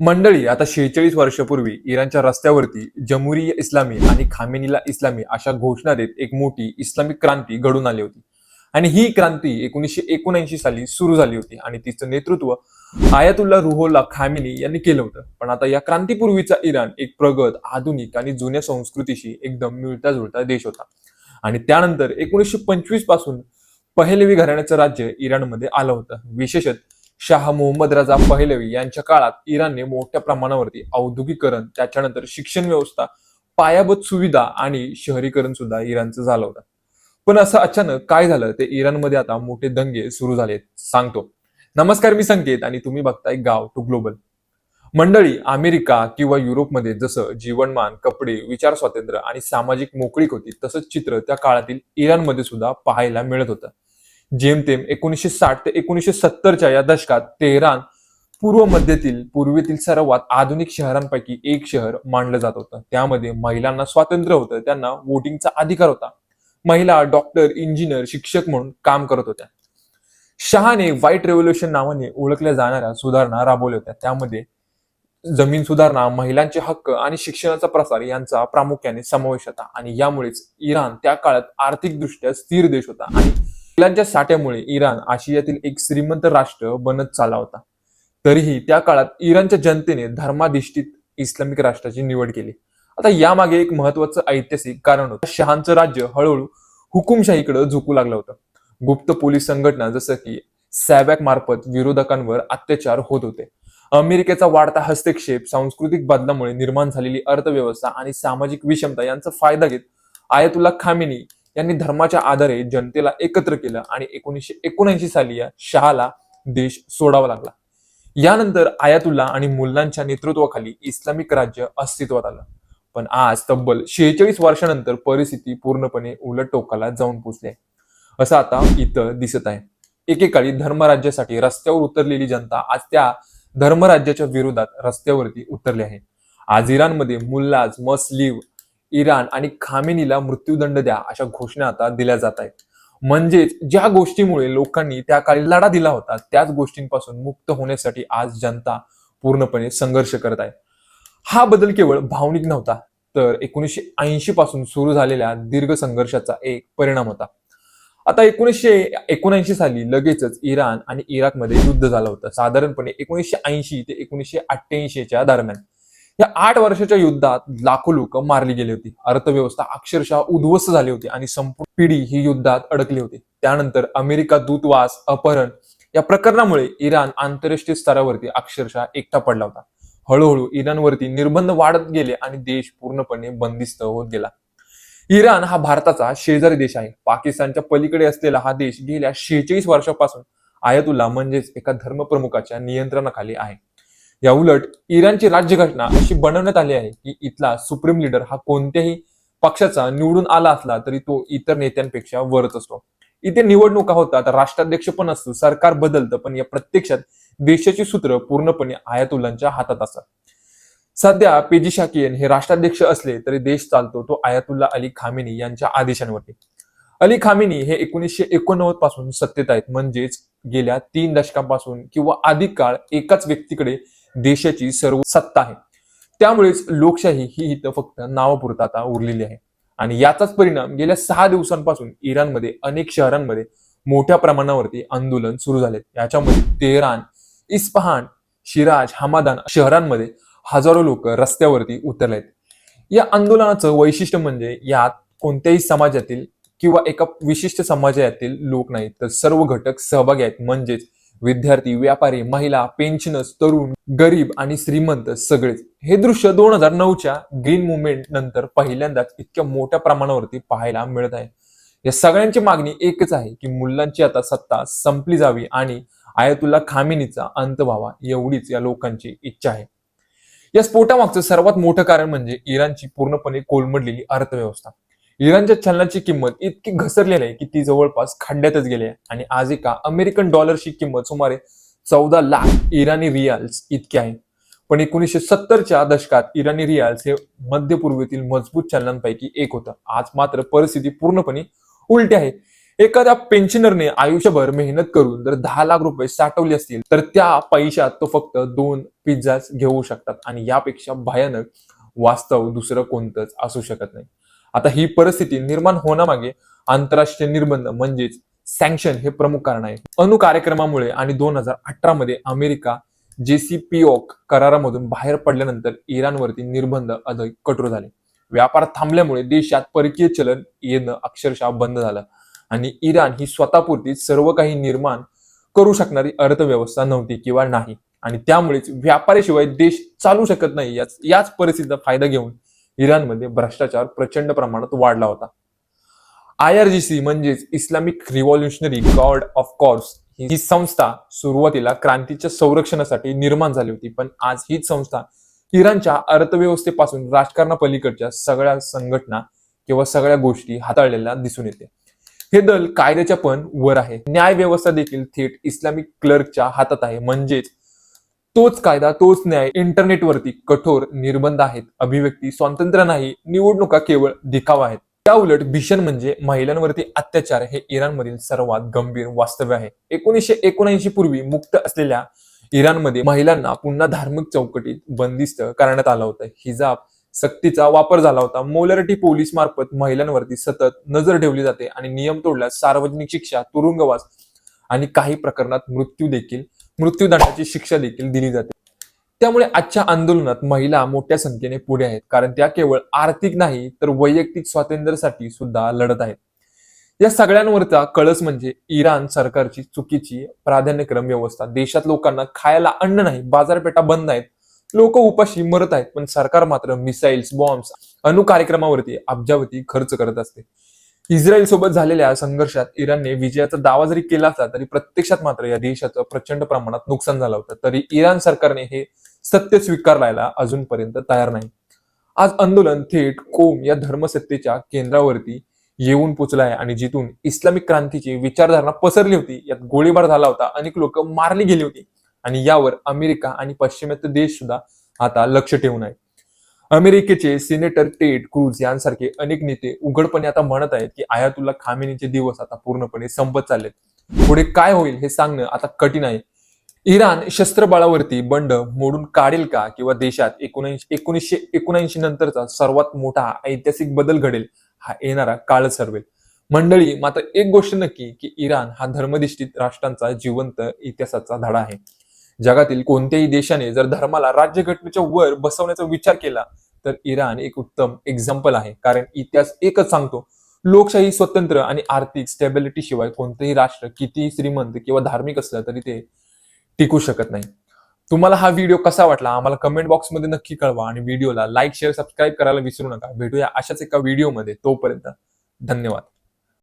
मंडळी आता शेहेचाळीस वर्षापूर्वी इराणच्या रस्त्यावरती जमुरी इस्लामी आणि खामेनीला इस्लामी अशा घोषणा देत एक मोठी इस्लामिक क्रांती घडून आली होती. आणि ही क्रांती एकोणीसशे एकोणऐंशी साली सुरू झाली होती आणि तिचं नेतृत्व आयातुल्ला रुहोल्ला खामिनी यांनी केलं होतं. पण आता या क्रांतीपूर्वीचा इराण एक प्रगत आधुनिक आणि जुन्या संस्कृतीशी एकदम मिळता जुळता देश होता. आणि त्यानंतर एकोणीसशे पंचवीसपासून पहलवी घराण्याचं राज्य इराणमध्ये आलं होतं. विशेषत शाह मोहम्मद रजा पहलवी यांच्या काळात इराणने मोठ्या प्रमाणावरती औद्योगिकरण त्याच्यानंतर शिक्षण व्यवस्था पायाभूत सुविधा आणि शहरीकरण सुद्धा इराणचं झालं होतं. पण असं अचानक काय झालं? ते इराणमध्ये आता मोठे दंगे सुरू झालेत सांगतो. नमस्कार मी संकेत आणि तुम्ही बघताय गाव टू ग्लोबल. मंडळी अमेरिका किंवा युरोपमध्ये जसं जीवनमान कपडे विचार स्वातंत्र्य आणि सामाजिक मोकळीक होती तसंच चित्र त्या काळातील इराणमध्ये सुद्धा पाहायला मिळत होतं. जेमतेम एकोणीसशे साठ ते एकोणीसशे सत्तरच्या या दशकात तेहरान पूर्व मध्यतील पूर्वेतील सर्वात आधुनिक शहरांपैकी एक शहर मानलं जात होतं. त्यामध्ये महिलांना स्वातंत्र्य होतं त्यांना वोटिंगचा अधिकार होता. महिला डॉक्टर इंजिनियर शिक्षक म्हणून काम करत होत्या. शहाने व्हाईट रेव्होल्युशन नावाने ओळखल्या जाणाऱ्या सुधारणा राबवल्या होत्या. त्यामध्ये जमीन सुधारणा महिलांचे हक्क आणि शिक्षणाचा प्रसार यांचा प्रामुख्याने समावेश होता. आणि यामुळेच इराण त्या काळात आर्थिकदृष्ट्या स्थिर देश होता आणि तेलांच्या साठ्यामुळे इराण आशियातील एक श्रीमंत राष्ट्र बनत चालला होता. तरीही त्या काळात इराणच्या जनतेने धर्माधिष्ठित इस्लामिक राष्ट्राची निवड केली. आता यामागे एक महत्वाचं ऐतिहासिक कारण होतं. शहांचं राज्य हळूहळू हुकुमशाहीकडे झुकू लागलं होतं. गुप्त पोलीस संघटना जसं की सॅबॅक मार्फत विरोधकांवर अत्याचार होत होते. अमेरिकेचा वाढता हस्तक्षेप सांस्कृतिक बदलामुळे निर्माण झालेली अर्थव्यवस्था आणि सामाजिक विषमता यांचा फायदा घेत आयतुल्ला खामिनी यांनी धर्माच्या आधारे जनतेला एकत्र केलं आणि एकोणीसशे एकोणऐंशी साली या शहाला देश सोडावा लागला. यानंतर आयातुल्ला आणि मुल्लांच्या नेतृत्वाखाली इस्लामिक राज्य अस्तित्वात आलं. पण आज तब्बल शेहेचाळीस वर्षानंतर परिस्थिती पूर्णपणे उलट टोकाला जाऊन पोचली आहे. असं आता इथं दिसत आहे. एकेकाळी धर्मराज्यासाठी रस्त्यावर उतरलेली जनता आज त्या धर्मराज्याच्या विरोधात रस्त्यावरती उतरली आहे. आज इराणमध्ये मुल्लाज मसलीव इराण आणि खामेनीला मृत्यूदंड द्या अशा घोषणा आता दिल्या जात आहेत. म्हणजेच ज्या गोष्टीमुळे लोकांनी त्या काळी लढा दिला होता त्याच गोष्टींपासून मुक्त होण्यासाठी आज जनता पूर्णपणे संघर्ष करत आहे. हा बदल केवळ भावनिक नव्हता तर एकोणीसशे ऐंशी पासून सुरू झालेल्या दीर्घ संघर्षाचा एक परिणाम होता. आता एकोणीसशे एकोणऐंशी साली लगेचच इराण आणि इराकमध्ये युद्ध झालं होतं. साधारणपणे एकोणीसशे ऐंशी ते एकोणीसशे अठ्ठ्याऐंशीच्या दरम्यान. या आठ वर्षाच्या युद्धात लाखो लोक मारली गेली होती. अर्थव्यवस्था अक्षरशः उद्ध्वस्त झाली होती आणि संपूर्ण पिढी ही युद्धात अडकली होती. त्यानंतर अमेरिका दूतवास अपहरण या प्रकरणामुळे इराण आंतरराष्ट्रीय स्तरावरती अक्षरशः एकटा पडला होता. हळूहळू इराणवरती निर्बंध वाढत गेले आणि देश पूर्णपणे बंदिस्त होत गेला. इराण हा भारताचा शेजारी देश आहे. पाकिस्तानच्या पलीकडे असलेला हा देश गेल्या शेहेचाळीस वर्षापासून आयातुल्ला म्हणजेच एका धर्मप्रमुखाच्या नियंत्रणाखाली आहे. या उलट इराणची राज्यघटना अशी बनवण्यात आली आहे की इथला सुप्रीम लीडर हा कोणत्याही पक्षाचा निवडून आला असला तरी तो इतर नेत्यांपेक्षा वरच असतो. इथे निवडणुका होतात राष्ट्राध्यक्ष पण असतो सरकार बदलतं पण या प्रत्यक्षात देशाची सूत्र पूर्णपणे आयातुल्लांच्या हातात असतात. सध्या पेजी शाकियन हे राष्ट्राध्यक्ष असले तरी देश चालतो तो आयातुल्ला अली खामेनी यांच्या आदेशांवरती. अली खामेनी हे एकोणीसशे एकोणनव्वदपासून सत्तेत आहेत म्हणजेच गेल्या तीन दशकांपासून किंवा अधिक काळ एकाच व्यक्तीकडे देशाची सर्व सत्ता आहे. त्यामुळेच लोकशाही ही इथं फक्त नावापुरता आता उरलेली आहे. आणि याचाच परिणाम गेल्या सहा दिवसांपासून इराणमध्ये अनेक शहरांमध्ये मोठ्या प्रमाणावरती आंदोलन सुरू झाले याच्यामध्ये तेहरान इस्फहान शिराज हमादान शहरांमध्ये हजारो लोक रस्त्यावरती उतरले आहेत या आंदोलनाचं वैशिष्ट्य म्हणजे यात कोणत्याही समाजातील किंवा एका विशिष्ट समाजातील लोक नाहीत तर सर्व घटक सहभागी आहेत. म्हणजेच विद्यार्थी व्यापारी महिला पेन्शनर्स तरुण गरीब आणि श्रीमंत सगळेच हे दृश्य दोन हजार नऊच्या ग्रीन मुवमेंट नंतर पहिल्यांदाच इतक्या मोठ्या प्रमाणावरती पाहायला मिळत आहे. या सगळ्यांची मागणी एकच आहे की मुलांची आता सत्ता संपली जावी आणि आयतुल्ला खामिनीचा अंत व्हावा एवढीच या लोकांची इच्छा आहे. या स्फोटामागचं सर्वात मोठं कारण म्हणजे इराणची पूर्णपणे कोलमडलेली अर्थव्यवस्था. इराणच्या चलनाची किंमत इतकी घसरलेली आहे की ती जवळपास खड्ड्यातच गेली आहे. आणि आज एका अमेरिकन डॉलरची किंमत सुमारे चौदा लाख इराणी रियाल्स इतकी आहे. पण एकोणीसशे सत्तरच्या दशकात इराणी रियाल्स हे मध्य पूर्वेतील मजबूत चलनांपैकी एक होतं. आज मात्र परिस्थिती पूर्णपणे उलटी आहे. एखाद्या पेन्शनरने आयुष्यभर मेहनत करून जर दहा लाख रुपये साठवले असतील तर त्या पैशात तो फक्त दोन पिझ्झाच घेऊ शकतात. आणि यापेक्षा भयानक वास्तव दुसरं कोणतंच असू शकत नाही. आता ही परिस्थिती निर्माण होण्यामागे आंतरराष्ट्रीय निर्बंध म्हणजेच सँक्शन हे प्रमुख कारण आहे. अणु कार्यक्रमामुळे आणि दोन हजार अठरा मध्ये अमेरिका जेसीपीओक करारामधून बाहेर पडल्यानंतर इराणवरती निर्बंध अधिक कठोर झाले. व्यापार थांबल्यामुळे देशात परकीय चलन येणं अक्षरशः बंद झालं आणि इराण ही स्वतःपुरती सर्व काही निर्माण करू शकणारी अर्थव्यवस्था नव्हती किंवा नाही. आणि त्यामुळेच व्यापाराशिवाय देश चालू शकत नाही याच याच परिस्थितीचा फायदा घेऊन इराणमध्ये भ्रष्टाचार प्रचंड प्रमाणात वाढला होता. आय आर जी सी म्हणजेच Islamic revolutionary guard of corps ही संस्था सुरुवातीला क्रांतीच्या संरक्षणासाठी निर्माण झाली होती पण आज हीच संस्था इराणच्या अर्थव्यवस्थेपासून राजकारणापलीकडच्या सगळ्या संघटना किंवा सगळ्या गोष्टी हाताळलेल्या दिसून येते. हे दल कायद्याच्या पण वर आहे. न्याय व्यवस्था देखील थेट इस्लामिक क्लर्कच्या हातात आहे. म्हणजेच तोच कायदा तोच न्याय इंटरनेटवरती कठोर निर्बंध आहेत. अभिव्यक्ती स्वातंत्र्य नाही. निवडणुका केवळ दिखावा आहेत. त्या उलट भीषण म्हणजे महिलांवरती अत्याचार हे इराणमधील सर्वात गंभीर वास्तव्य आहे. एकोणीसशे एकोणऐंशी पूर्वी मुक्त असलेल्या इराणमध्ये महिलांना पुन्हा धार्मिक चौकटीत बंदिस्त करण्यात आलं होतं. हिजाब सक्तीचा वापर झाला होता. मोलरटी पोलीस मार्फत महिलांवरती सतत नजर ठेवली जाते आणि नियम तोडल्यास सार्वजनिक शिक्षा तुरुंगवास आणि काही प्रकरणात मृत्यू देखील मृत्यूदंडाची शिक्षा देखील दिली जाते. त्यामुळे आजच्या आंदोलनात महिला मोठ्या संख्येने पुढे आहेत. कारण त्या केवळ आर्थिक नाही तर वैयक्तिक स्वातंत्र्यासाठी सुद्धा लढत आहेत. या सगळ्यांवरचा कळस म्हणजे इराण सरकारची चुकीची प्राधान्यक्रम व्यवस्था. देशात लोकांना खायला अन्न नाही बाजारपेठा बंद आहेत. लोक उपाशी मरत आहेत पण सरकार मात्र मिसाईल्स बॉम्ब्स अणु कार्यक्रमावरती अब्जावती खर्च करत असते. इस्रायल सोबत झालेल्या संघर्षात इराणने विजयाचा दावा जरी केला असला तरी प्रत्यक्षात मात्र या देशाचं प्रचंड प्रमाणात नुकसान झालं होतं. तरी इराण सरकारने हे सत्य स्वीकारलायला अजूनपर्यंत तयार नाही. आज आंदोलन थेट कोम या धर्मसत्तेच्या केंद्रावरती येऊन पोचलं आहे आणि जिथून इस्लामिक क्रांतीची विचारधारणा पसरली होती यात गोळीबार झाला होता अनेक लोक मारली गेली होती. आणि यावर अमेरिका आणि पाश्चिमात्य देश सुद्धा आता लक्ष ठेवून आहे. अमेरिकेचे सिनेटर टेट क्रूज यांसारखे अनेक नेते उघडपणे आता म्हणत आहेत की आयातुल्ला खामेनीचे दिवस आता पूर्णपणे संपत चाललेत. पुढे काय होईल हे सांगणं आता कठीण आहे. इराण शस्त्रबळावरती बंड मोडून काढेल का किंवा देशात एकोणऐंशी एकोणीसशे एकोणऐंशी नंतरचा सर्वात मोठा ऐतिहासिक बदल घडेल हा येणारा काळ ठरवेल. मंडळी मात्र एक गोष्ट नक्की की इराण हा धर्मधिष्ठित राष्ट्रांचा जिवंत इतिहासाचा धडा आहे. जगातील कोणत्याही देशाने जर धर्माला राज्यघटनेच्या वर बसवण्याचा विचार केला तर इराण एक उत्तम एक्झाम्पल आहे. कारण इतिहास एकच सांगतो लोकशाही स्वतंत्र आणि आर्थिक स्टेबिलिटी शिवाय कोणतेही राष्ट्र कितीही श्रीमंत किंवा धार्मिक असलं तरी ते टिकू शकत नाही. तुम्हाला हा व्हिडिओ कसा वाटला? आम्हाला कमेंट बॉक्समध्ये नक्की कळवा आणि व्हिडिओला लाईक शेअर सबस्क्राईब करायला विसरू नका. भेटूया अशाच एका व्हिडिओमध्ये तोपर्यंत धन्यवाद.